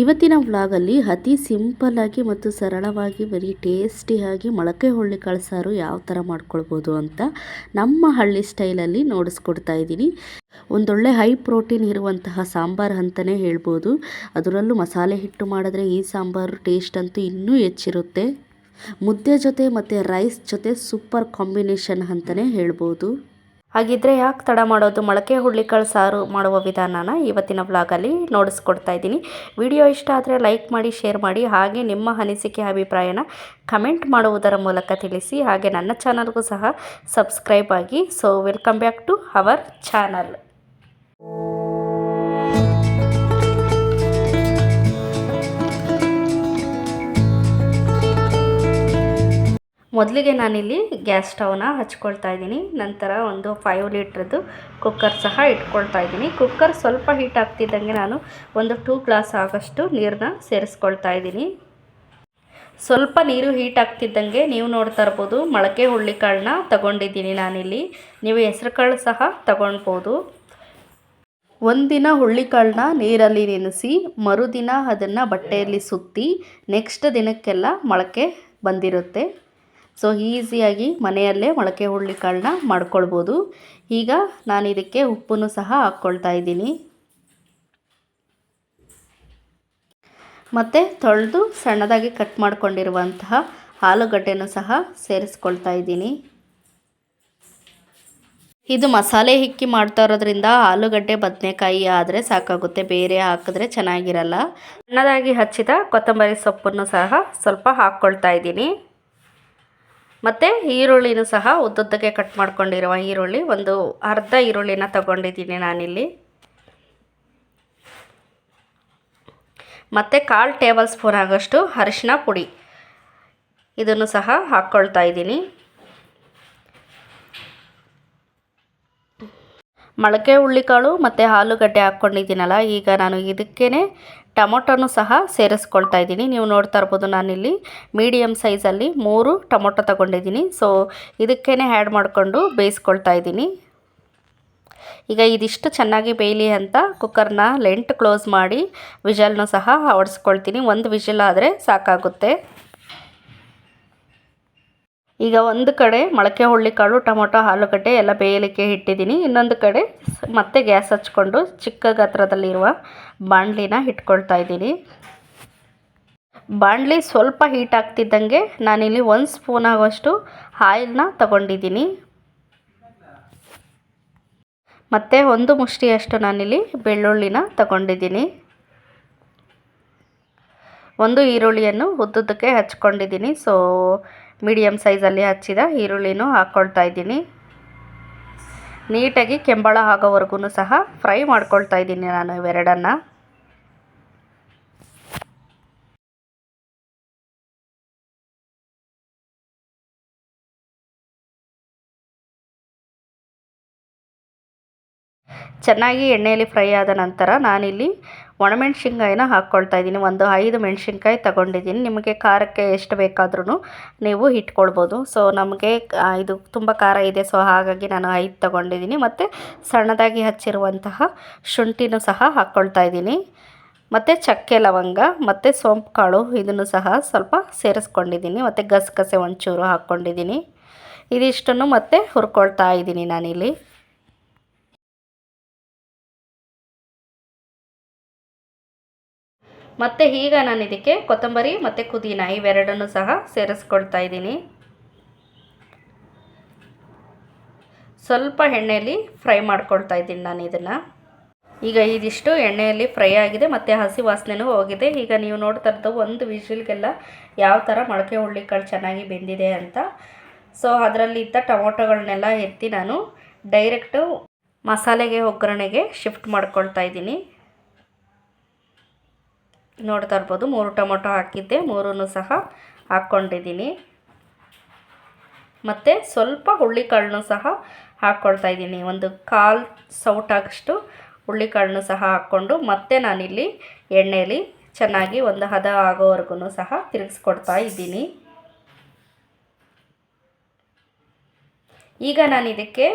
ಇವತ್ತಿನ ವ್ಲಾಗಲ್ಲಿ ಅತಿ ಸಿಂಪಲ್ಲಾಗಿ ಮತ್ತು ಸರಳವಾಗಿ ವೆರಿ ಟೇಸ್ಟಿಯಾಗಿ ಮೊಳಕೆ ಹುರುಳಿಕಾಳು ಸಾರು ಯಾವ ಥರ ಮಾಡ್ಕೊಳ್ಬೋದು ಅಂತ ನಮ್ಮ ಹಳ್ಳಿ ಸ್ಟೈಲಲ್ಲಿ ನೋಡಿಸ್ಕೊಡ್ತಾ ಇದ್ದೀನಿ. ಒಂದೊಳ್ಳೆ ಹೈ ಪ್ರೋಟೀನ್ ಇರುವಂತಹ ಸಾಂಬಾರು ಅಂತಲೇ ಹೇಳ್ಬೋದು. ಅದರಲ್ಲೂ ಮಸಾಲೆ ಹಿಟ್ಟು ಮಾಡಿದ್ರೆ ಈ ಸಾಂಬಾರು ಟೇಸ್ಟ್ ಅಂತೂ ಇನ್ನೂ ಹೆಚ್ಚಿರುತ್ತೆ. ಮುದ್ದೆ ಜೊತೆ ಮತ್ತು ರೈಸ್ ಜೊತೆ ಸೂಪರ್ ಕಾಂಬಿನೇಷನ್ ಅಂತಲೇ ಹೇಳ್ಬೋದು. ಹಾಗಿದ್ರೆ ಯಾಕೆ ತಡ ಮಾಡೋದು? ಮೊಳಕೆ ಹುರುಳಿಕಾಳು ಸಾರು ಮಾಡುವ ವಿಧಾನನ ಇವತ್ತಿನ ವ್ಲಾಗಲ್ಲಿ ನೋಡಿಸ್ಕೊಡ್ತಾ ಇದ್ದೀನಿ. ವಿಡಿಯೋ ಇಷ್ಟ ಆದರೆ ಲೈಕ್ ಮಾಡಿ, ಶೇರ್ ಮಾಡಿ, ಹಾಗೆ ನಿಮ್ಮ ಅನಿಸಿಕೆ, ಅಭಿಪ್ರಾಯನ ಕಮೆಂಟ್ ಮಾಡುವುದರ ಮೂಲಕ ತಿಳಿಸಿ, ಹಾಗೆ ನನ್ನ ಚಾನಲ್ಗೂ ಸಹ ಸಬ್ಸ್ಕ್ರೈಬ್ ಆಗಿ. So welcome back to our channel ಮೊದಲಿಗೆ ನಾನಿಲ್ಲಿ ಗ್ಯಾಸ್ ಸ್ಟವ್ನ ಹಚ್ಕೊಳ್ತಾ ಇದ್ದೀನಿ. ನಂತರ ಒಂದು ಫೈವ್ ಲೀಟ್ರದ್ದು ಕುಕ್ಕರ್ ಸಹ ಇಟ್ಕೊಳ್ತಾ ಇದ್ದೀನಿ. ಕುಕ್ಕರ್ ಸ್ವಲ್ಪ ಹೀಟ್ ಆಗ್ತಿದ್ದಂಗೆ ನಾನು ಒಂದು ಟೂ ಗ್ಲಾಸ್ ಆಗೋಷ್ಟು ನೀರನ್ನ ಸೇರಿಸ್ಕೊಳ್ತಾ ಇದ್ದೀನಿ. ಸ್ವಲ್ಪ ನೀರು ಹೀಟ್ ಆಗ್ತಿದ್ದಂಗೆ ನೀವು ನೋಡ್ತಾ ಇರ್ಬೋದು, ಮೊಳಕೆ ಹುಳ್ಳಿಕಾಳನ್ನ ತಗೊಂಡಿದ್ದೀನಿ ನಾನಿಲ್ಲಿ. ನೀವು ಹೆಸ್ರು ಕಾಳು ಸಹ ತಗೊಳ್ಬೋದು ಒಂದಿನ ಹುಳ್ಳಿಕಾಳನ್ನ ನೀರಲ್ಲಿ ನೆನೆಸಿ, ಮರುದಿನ ಅದನ್ನು ಬಟ್ಟೆಯಲ್ಲಿ ಸುತ್ತಿ ನೆಕ್ಸ್ಟ್ ದಿನಕ್ಕೆಲ್ಲ ಮೊಳಕೆ ಬಂದಿರುತ್ತೆ. ಸೊ ಈಸಿಯಾಗಿ ಮನೆಯಲ್ಲೇ ಮೊಳಕೆ ಹುರುಳಿಕಾಳನ್ನ ಮಾಡ್ಕೊಳ್ಬೋದು. ಈಗ ನಾನು ಇದಕ್ಕೆ ಉಪ್ಪನ್ನು ಸಹ ಹಾಕ್ಕೊಳ್ತಾ ಇದ್ದೀನಿ. ಮತ್ತು ತೊಳೆದು ಸಣ್ಣದಾಗಿ ಕಟ್ ಮಾಡಿಕೊಂಡಿರುವಂತಹ ಆಲೂಗಡ್ಡೆನೂ ಸಹ ಸೇರಿಸ್ಕೊಳ್ತಾ ಇದ್ದೀನಿ. ಇದು ಮಸಾಲೆ ಹಿಕ್ಕಿ ಮಾಡ್ತಾ ಇರೋದ್ರಿಂದ ಆಲೂಗಡ್ಡೆ ಬದನೆಕಾಯಿ ಆದರೆ ಸಾಕಾಗುತ್ತೆ. ಬೇರೆ ಹಾಕಿದ್ರೆ ಚೆನ್ನಾಗಿರಲ್ಲ. ಸಣ್ಣದಾಗಿ ಹಚ್ಚಿದ ಕೊತ್ತಂಬರಿ ಸೊಪ್ಪನ್ನು ಸಹ ಸ್ವಲ್ಪ ಹಾಕ್ಕೊಳ್ತಾ ಇದ್ದೀನಿ. ಮತ್ತು ಈರುಳ್ಳಿನೂ ಸಹ ಉದ್ದುದ್ದಕ್ಕೆ ಕಟ್ ಮಾಡ್ಕೊಂಡಿರುವ ಈರುಳ್ಳಿ. ಒಂದು ಅರ್ಧ ಈರುಳ್ಳಿನ ತಗೊಂಡಿದ್ದೀನಿ ನಾನಿಲ್ಲಿ. ಮತ್ತು ಕಾಲು ಟೇಬಲ್ ಸ್ಪೂನ್ ಆಗೋಷ್ಟು ಅರಿಶಿನ ಪುಡಿ. ಇದನ್ನು ಸಹ ಹಾಕ್ಕೊಳ್ತಾ ಇದ್ದೀನಿ. ಮೊಳಕೆ ಹುಳ್ಳಿಕಾಳು ಮತ್ತು ಆಲೂಗಡ್ಡೆ ಹಾಕ್ಕೊಂಡಿದ್ದೀನಲ್ಲ, ಈಗ ನಾನು ಇದಕ್ಕೇ ಟೊಮೊಟೊನೂ ಸಹ ಸೇರಿಸ್ಕೊಳ್ತಾ ಇದ್ದೀನಿ. ನೀವು ನೋಡ್ತಾ ಇರ್ಬೋದು ನಾನಿಲ್ಲಿ ಮೀಡಿಯಮ್ ಸೈಜಲ್ಲಿ ಮೂರು ಟೊಮೊಟೊ ತಗೊಂಡಿದ್ದೀನಿ. ಸೊ ಇದಕ್ಕೇ ಆ್ಯಡ್ ಮಾಡಿಕೊಂಡು ಬೇಯಿಸ್ಕೊಳ್ತಾ ಇದ್ದೀನಿ. ಈಗ ಇದಿಷ್ಟು ಚೆನ್ನಾಗಿ ಬೇಯಲಿ ಅಂತ ಕುಕ್ಕರ್ನ ಲೆಂಟ್ ಕ್ಲೋಸ್ ಮಾಡಿ ವಿಜಲ್ನೂ ಸಹ ಹೊಡೆಸ್ಕೊಳ್ತೀನಿ ಒಂದು ವಿಜಲ್ ಆದರೆ ಸಾಕಾಗುತ್ತೆ. ಈಗ ಒಂದು ಕಡೆ ಮೊಳಕೆ ಹುಳ್ಳಿಕಾಳು ಟೊಮೊಟೊ, ಆಲೂಗಡ್ಡೆ ಎಲ್ಲ ಬೇಯಲಿಕ್ಕೆ ಇಟ್ಟಿದ್ದೀನಿ. ಇನ್ನೊಂದು ಕಡೆ ಮತ್ತೆ ಗ್ಯಾಸ್ ಹಚ್ಕೊಂಡು ಚಿಕ್ಕ ಗಾತ್ರದಲ್ಲಿರುವ ಬಾಣಲಿನ ಇಟ್ಕೊಳ್ತಾ ಇದ್ದೀನಿ. ಬಾಣಲಿ ಸ್ವಲ್ಪ ಹೀಟ್ ಆಗ್ತಿದ್ದಂಗೆ ನಾನಿಲ್ಲಿ ಒಂದು ಸ್ಪೂನ್ ಆಗೋಷ್ಟು ಆಯಿಲ್ನ ತಗೊಂಡಿದ್ದೀನಿ. ಮತ್ತು ಒಂದು ಮುಷ್ಟಿಯಷ್ಟು ನಾನಿಲ್ಲಿ ಬೆಳ್ಳುಳ್ಳಿನ ತಗೊಂಡಿದ್ದೀನಿ. ಒಂದು ಈರುಳ್ಳಿಯನ್ನು ಉದ್ದುದ್ದಕ್ಕೆ ಹಚ್ಕೊಂಡಿದ್ದೀನಿ. ಸೊ ಮೀಡಿಯಮ್ ಸೈಜಲ್ಲಿ ಹಚ್ಚಿದ ಈರುಳ್ಳಿನೂ ಹಾಕ್ಕೊಳ್ತಾ ಇದ್ದೀನಿ. ನೀಟಾಗಿ ಕೆಂಬಳ ಆಗೋವರೆಗೂ ಸಹ ಫ್ರೈ ಮಾಡ್ಕೊಳ್ತಾ ಇದ್ದೀನಿ ನಾನು ಇವೆರಡನ್ನು. ಚೆನ್ನಾಗಿ ಎಣ್ಣೆಯಲ್ಲಿ ಫ್ರೈ ಆದ ನಂತರ ನಾನಿಲ್ಲಿ ಒಣಮೆಣ್ಸಿನ್ಕಾಯಿನ ಹಾಕ್ಕೊಳ್ತಾ ಇದ್ದೀನಿ. ಒಂದು ಐದು ಮೆಣಸಿನ್ಕಾಯಿ ತಗೊಂಡಿದ್ದೀನಿ. ನಿಮಗೆ ಖಾರಕ್ಕೆ ಎಷ್ಟು ಬೇಕಾದ್ರೂ ನೀವು ಇಟ್ಕೊಳ್ಬೋದು. ಸೊ ನಮಗೆ ಇದು ತುಂಬ ಖಾರ ಇದೆ. ಸೊ ಹಾಗಾಗಿ ನಾನು ಐದು ತಗೊಂಡಿದ್ದೀನಿ. ಮತ್ತು ಸಣ್ಣದಾಗಿ ಹಚ್ಚಿರುವಂತಹ ಶುಂಠಿನೂ ಸಹ ಹಾಕ್ಕೊಳ್ತಾ ಇದ್ದೀನಿ. ಮತ್ತು ಚಕ್ಕೆ ಲವಂಗ, ಮತ್ತು ಸೋಂಪು ಕಾಳು ಇದನ್ನು ಸಹ ಸ್ವಲ್ಪ ಸೇರಿಸ್ಕೊಂಡಿದ್ದೀನಿ. ಮತ್ತು ಗಸಗಸೆ ಒಂಚೂರು ಹಾಕ್ಕೊಂಡಿದ್ದೀನಿ. ಇದಿಷ್ಟನ್ನು ಮತ್ತೆ ಹುರ್ಕೊಳ್ತಾ ಇದ್ದೀನಿ ನಾನಿಲ್ಲಿ. ಮತ್ತು ಈಗ ನಾನು ಇದಕ್ಕೆ ಕೊತ್ತಂಬರಿ ಮತ್ತು ಪುದೀನ ಇವೆರಡನ್ನು ಸಹ ಸೇರಿಸ್ಕೊಳ್ತಾ ಇದ್ದೀನಿ. ಸ್ವಲ್ಪ ಎಣ್ಣೆಯಲ್ಲಿ ಫ್ರೈ ಮಾಡ್ಕೊಳ್ತಾ ಇದ್ದೀನಿ ನಾನು ಇದನ್ನು. ಈಗ ಇದಿಷ್ಟು ಎಣ್ಣೆಯಲ್ಲಿ ಫ್ರೈ ಆಗಿದೆ, ಮತ್ತು ಹಸಿ ವಾಸನೆನೂ ಹೋಗಿದೆ. ಈಗ ನೀವು ನೋಡ್ತಾ ಇರ್ತ ಒಂದು ವಿಷಿಲ್ಗೆಲ್ಲ ಯಾವ ಥರ ಮೊಳಕೆ ಹುಳ್ಳಿಕಾಳು ಚೆನ್ನಾಗಿ ಬೆಂದಿದೆ ಅಂತ. ಸೊ ಅದರಲ್ಲಿದ್ದ ಟೊಮೊಟೊಗಳನ್ನೆಲ್ಲ ಎತ್ತಿ ನಾನು ಡೈರೆಕ್ಟು ಮಸಾಲೆಗೆ ಒಗ್ಗರಣೆಗೆ ಶಿಫ್ಟ್ ಮಾಡ್ಕೊಳ್ತಾ ಇದ್ದೀನಿ. ನೋಡ್ತಾ ಇರ್ಬೋದು. ಮೂರು ಟೊಮೊಟೊ ಹಾಕಿದ್ದೆ. ಮೂರೂ ಸಹ ಹಾಕ್ಕೊಂಡಿದ್ದೀನಿ. ಮತ್ತು ಸ್ವಲ್ಪ ಹುಳ್ಳಿಕಾಳನ್ನು ಸಹ ಹಾಕ್ಕೊಳ್ತಾ ಇದ್ದೀನಿ. ಒಂದು ಕಾಲು ಸೌಟಾಗಷ್ಟು ಹುಳ್ಳಿಕಾಳನ್ನು ಸಹ ಹಾಕ್ಕೊಂಡು ಮತ್ತೆ ನಾನಿಲ್ಲಿ ಎಣ್ಣೆಯಲ್ಲಿ ಚೆನ್ನಾಗಿ ಒಂದು ಹದ ಆಗೋವರೆಗೂ ಸಹ ತಿರುಗಿಸ್ಕೊಡ್ತಾ ಇದ್ದೀನಿ. ಈಗ ನಾನು ಇದಕ್ಕೆ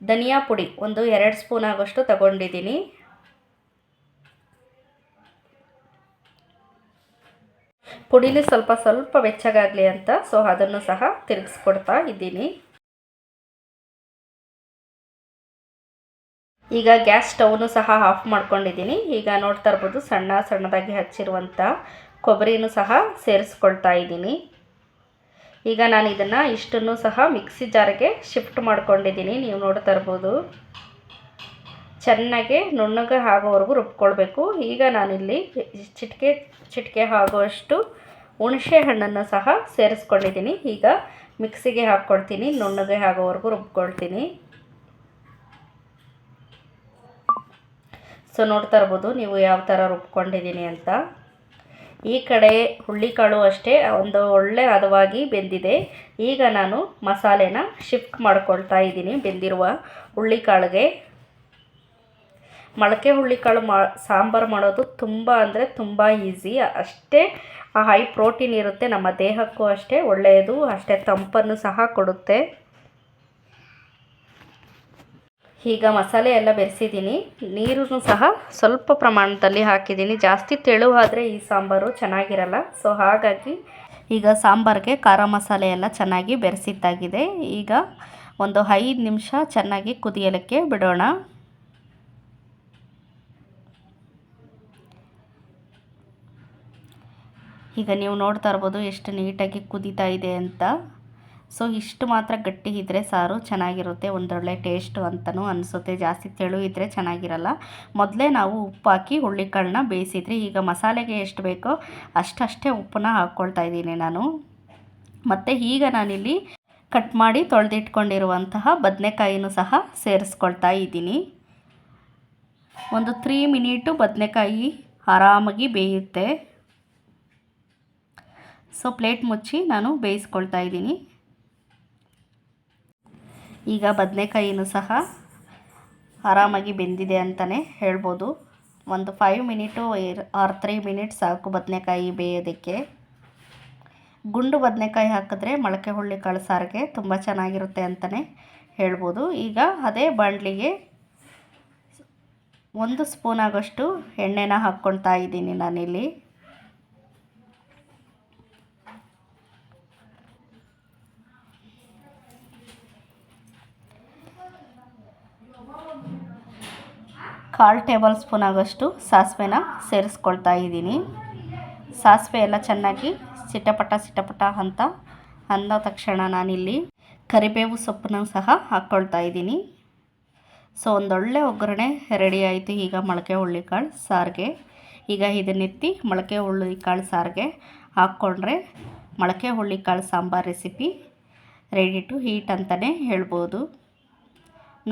ಧನಿಯಾ ಪುಡಿ ಒಂದು ಎರಡು ಸ್ಪೂನ್ ಆಗೋಷ್ಟು ತಗೊಂಡಿದ್ದೀನಿ. ಪುಡಿನೂ ಸ್ವಲ್ಪ ಸ್ವಲ್ಪ ಬೆಚ್ಚಗಾಗಲಿ ಅಂತ ಸೊ ಅದನ್ನು ಸಹ ತಿರುಗಿಸ್ಕೊಡ್ತಾ ಇದ್ದೀನಿ. ಈಗ ಗ್ಯಾಸ್ ಸ್ಟವ್ನು ಸಹ ಆಫ್ ಮಾಡ್ಕೊಂಡಿದ್ದೀನಿ. ಈಗ ನೋಡ್ತಾ ಇರ್ಬೋದು ಸಣ್ಣ ಸಣ್ಣದಾಗಿ ಹಚ್ಚಿರುವಂಥ ಕೊಬ್ಬರಿನೂ ಸಹ ಸೇರಿಸ್ಕೊಳ್ತಾ ಇದ್ದೀನಿ. ಈಗ ನಾನು ಇದನ್ನು ಇಷ್ಟನ್ನು ಸಹ ಮಿಕ್ಸಿ ಜಾರಿಗೆ ಶಿಫ್ಟ್ ಮಾಡ್ಕೊಂಡಿದ್ದೀನಿ. ನೀವು ನೋಡ್ತಾ ಇರ್ಬೋದು. ಚೆನ್ನಾಗಿ ನುಣ್ಣಗೆ ಆಗೋವರೆಗೂ ರುಬ್ಕೊಳ್ಬೇಕು. ಈಗ ನಾನಿಲ್ಲಿ ಚಿಟಿಕೆ ಚಿಟಿಕೆ ಆಗುವಷ್ಟು ಹುಣಸೆ ಹಣ್ಣನ್ನು ಸಹ ಸೇರಿಸ್ಕೊಂಡಿದ್ದೀನಿ. ಈಗ ಮಿಕ್ಸಿಗೆ ಹಾಕ್ಕೊಳ್ತೀನಿ. ನುಣ್ಣಗೆ ಆಗೋವರೆಗೂ ರುಬ್ಕೊಳ್ತೀನಿ. ಸೊ, ನೋಡ್ತಾ ಇರ್ಬೋದು ನೀವು ಯಾವ ಥರ ರುಬ್ಕೊಂಡಿದ್ದೀನಿ ಅಂತ. ಈ ಕಡೆ ಹುಳ್ಳಿಕಾಳು ಅಷ್ಟೇ, ಒಂದು ಒಳ್ಳೆ ಹದವಾಗಿ ಬೆಂದಿದೆ. ಈಗ ನಾನು ಮಸಾಲೆನ ಶಿಫ್ಟ್ ಮಾಡ್ಕೊಳ್ತಾ ಇದ್ದೀನಿ, ಬೆಂದಿರುವ ಹುಳ್ಳಿಕಾಳಿಗೆ. ಮೊಳಕೆ ಹುಳಿಕಾಳು ಮಾ, ಸಾಂಬಾರು ಮಾಡೋದು ತುಂಬ ಅಂದರೆ ತುಂಬ ಈಸಿ ಅಷ್ಟೇ ಹೈ ಪ್ರೋಟೀನ್ ಇರುತ್ತೆ, ನಮ್ಮ ದೇಹಕ್ಕೂ ಅಷ್ಟೇ ಒಳ್ಳೆಯದು, ಅಷ್ಟೇ ತಂಪನ್ನು ಸಹ ಕೊಡುತ್ತೆ. ಈಗ ಮಸಾಲೆ ಎಲ್ಲ ಬೆರೆಸಿದ್ದೀನಿ ನೀರನ್ನು ಸಹ ಸ್ವಲ್ಪ ಪ್ರಮಾಣದಲ್ಲಿ ಹಾಕಿದ್ದೀನಿ ಜಾಸ್ತಿ ತೆಳುವಾದರೆ ಈ ಸಾಂಬಾರು ಚೆನ್ನಾಗಿರಲ್ಲ. ಸೊ ಹಾಗಾಗಿ ಈಗ ಸಾಂಬಾರಿಗೆ ಖಾರ ಮಸಾಲೆ ಎಲ್ಲ ಚೆನ್ನಾಗಿ ಬೆರೆಸಿದ್ದಾಗಿದೆ. ಈಗ ಒಂದು ಐದು ನಿಮಿಷ ಚೆನ್ನಾಗಿ ಕುದಿಯಲಿಕ್ಕೆ ಬಿಡೋಣ. ಈಗ ನೀವು ನೋಡ್ತಾ ಇರ್ಬೋದು ಎಷ್ಟು ನೀಟಾಗಿ ಕುದೀತಾ ಇದೆ ಅಂತ. ಸೊ ಇಷ್ಟು ಮಾತ್ರ ಗಟ್ಟಿ ಇದ್ದರೆ ಸಾರು ಚೆನ್ನಾಗಿರುತ್ತೆ, ಒಂದೊಳ್ಳೆ ಟೇಸ್ಟು ಅಂತಲೂ ಅನಿಸುತ್ತೆ. ಜಾಸ್ತಿ ತೆಳು ಇದ್ದರೆ ಚೆನ್ನಾಗಿರಲ್ಲ. ಮೊದಲೇ ನಾವು ಉಪ್ಪು ಹಾಕಿ ಹುಳ್ಳಿಕಾಳನ್ನ ಬೇಯಿಸಿದ್ರಿ ಈಗ ಮಸಾಲೆಗೆ ಎಷ್ಟು ಬೇಕೋ ಅಷ್ಟಷ್ಟೇ ಉಪ್ಪನ್ನ ಹಾಕ್ಕೊಳ್ತಾ ಇದ್ದೀನಿ ನಾನು. ಮತ್ತು ಈಗ ನಾನಿಲ್ಲಿ ಕಟ್ ಮಾಡಿ ತೊಳೆದಿಟ್ಕೊಂಡಿರುವಂತಹ ಬದನೆಕಾಯಿನೂ ಸಹ ಸೇರಿಸ್ಕೊಳ್ತಾ ಇದ್ದೀನಿ. ಒಂದು ತ್ರೀ ಮಿನಿಟು ಬದನೆಕಾಯಿ ಆರಾಮಾಗಿ ಬೇಯುತ್ತೆ. ಸೊ ಪ್ಲೇಟ್ ಮುಚ್ಚಿ ನಾನು ಬೇಯಿಸ್ಕೊಳ್ತಾ ಇದ್ದೀನಿ. ಈಗ ಬದನೆಕಾಯಿನೂ ಸಹ ಆರಾಮಾಗಿ ಬೆಂದಿದೆ ಅಂತಲೇ ಹೇಳ್ಬೋದು. ಒಂದು five minute or three minutes ಸಾಕು ಬದನೆಕಾಯಿ ಬೇಯೋದಕ್ಕೆ. ಗುಂಡು ಬದನೆಕಾಯಿ ಹಾಕಿದ್ರೆ ಮೊಳಕೆ ಹುಳ್ಳಿ ಕಾಳು ಸಾರಿಗೆ ತುಂಬ ಚೆನ್ನಾಗಿರುತ್ತೆ ಅಂತಲೇ ಹೇಳ್ಬೋದು. ಈಗ ಅದೇ ಬಾಣಲಿಗೆ ಒಂದು ಸ್ಪೂನ್ ಆಗೋಷ್ಟು ಎಣ್ಣೆನ ಹಾಕ್ಕೊಳ್ತಾ ಇದ್ದೀನಿ ನಾನಿಲ್ಲಿ. ಕಾಲು ಟೇಬಲ್ ಸ್ಪೂನ್ ಆಗೋಷ್ಟು ಸಾಸಿವೆನ ಸೇರಿಸ್ಕೊಳ್ತಾ ಇದ್ದೀನಿ. ಸಾಸಿವೆ ಎಲ್ಲ ಚೆನ್ನಾಗಿ ಸಿಟಪಟ ಸಿಟಪಟ ಅಂತ ಅಂದ ತಕ್ಷಣ ನಾನಿಲ್ಲಿ ಕರಿಬೇವು ಸೊಪ್ಪನ್ನು ಸಹ ಹಾಕ್ಕೊಳ್ತಾ ಇದ್ದೀನಿ. ಸೊ, ಒಂದೊಳ್ಳೆ ಒಗ್ಗರಣೆ ರೆಡಿ ಆಯಿತು ಈಗ ಮೊಳಕೆ ಹುಳ್ಳಿಕಾಳು ಸಾರಿಗೆ. ಈಗ ಇದನ್ನೆತ್ತಿ ಮೊಳಕೆ ಹುಳ್ಳಿಕಾಳು ಸಾರಿಗೆ ಹಾಕ್ಕೊಂಡ್ರೆ ಮೊಳಕೆ ಹುಳ್ಳಿಕಾಳು sambar recipe ready to heat ಅಂತಲೇ ಹೇಳ್ಬೋದು.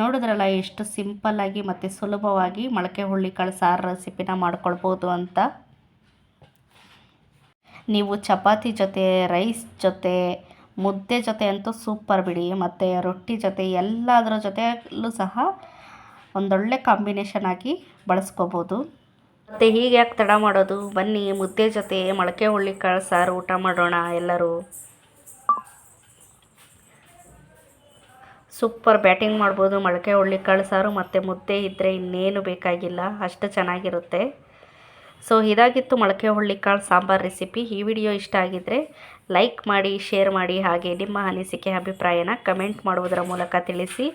ನೋಡಿದ್ರಲ್ಲ, ಎಷ್ಟು ಸಿಂಪಲ್ಲಾಗಿ ಮತ್ತು ಸುಲಭವಾಗಿ ಮೊಳಕೆ ಹುಳ್ಳಿಕಾಳು ಸಾರು ರೆಸಿಪಿನ ಮಾಡ್ಕೊಳ್ಬೋದು ಅಂತ. ನೀವು ಚಪಾತಿ ಜೊತೆ, ರೈಸ್ ಜೊತೆ, ಮುದ್ದೆ ಜೊತೆ ಅಂತೂ ಸೂಪರ್ ಬಿಡಿ. ಮತ್ತು ರೊಟ್ಟಿ ಜೊತೆ, ಎಲ್ಲದರ ಜೊತೆಯಲ್ಲೂ ಸಹ ಒಂದೊಳ್ಳೆ ಕಾಂಬಿನೇಷನ್ ಆಗಿ ಬಳಸ್ಕೋಬೋದು. ಮತ್ತು ಹೀಗೆ ಯಾಕೆ ತಡ ಮಾಡೋದು? ಬನ್ನಿ, ಮುದ್ದೆ ಜೊತೆ, ಮೊಳಕೆ ಹುಳ್ಳಿಕಾಳು ಸಾರು ಊಟ ಮಾಡೋಣ ಎಲ್ಲರೂ. ಸೂಪರ್ ಬ್ಯಾಟಿಂಗ್ ಮಾಡ್ಬೋದು, ಮೊಳಕೆ ಹುಳ್ಳಿಕಾಳು ಸಾರು ಮತ್ತು ಮುದ್ದೆ ಇದ್ದರೆ ಇನ್ನೇನು ಬೇಕಾಗಿಲ್ಲ, ಅಷ್ಟು ಚೆನ್ನಾಗಿರುತ್ತೆ. ಸೊ, ಇದಾಗಿತ್ತು ಮೊಳಕೆ ಹುಳ್ಳಿಕಾಳು ಸಾಂಬಾರು ರೆಸಿಪಿ. ಈ ವಿಡಿಯೋ ಇಷ್ಟ ಆಗಿದ್ದರೆ ಲೈಕ್ ಮಾಡಿ, ಶೇರ್ ಮಾಡಿ, ಹಾಗೆ ನಿಮ್ಮ ಅನಿಸಿಕೆ, ಅಭಿಪ್ರಾಯನ ಕಮೆಂಟ್ ಮಾಡುವುದರ ಮೂಲಕ ತಿಳಿಸಿ.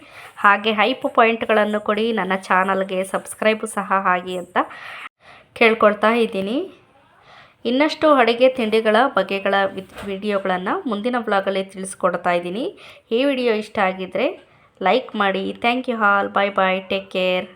ಹಾಗೆ ಹೈಪ್ ಪಾಯಿಂಟ್ಗಳನ್ನು ಕೊಡಿ, ನನ್ನ ಚಾನಲ್ಗೆ ಸಬ್ಸ್ಕ್ರೈಬು ಸಹ ಆಗಿ ಅಂತ ಕೇಳ್ಕೊಳ್ತಾ ಇದ್ದೀನಿ. ಇನ್ನಷ್ಟು ಅಡುಗೆ ತಿಂಡಿಗಳ ಬಗೆಗಳ ವಿಡಿಯೋಗಳನ್ನು ಮುಂದಿನ ಬ್ಲಾಗಲ್ಲಿ ತಿಳಿಸ್ಕೊಡ್ತಾ ಇದ್ದೀನಿ. ಈ ವಿಡಿಯೋ ಇಷ್ಟ ಆಗಿದ್ದರೆ ಲೈಕ್ ಮಾಡಿ. Thank you all bye bye take care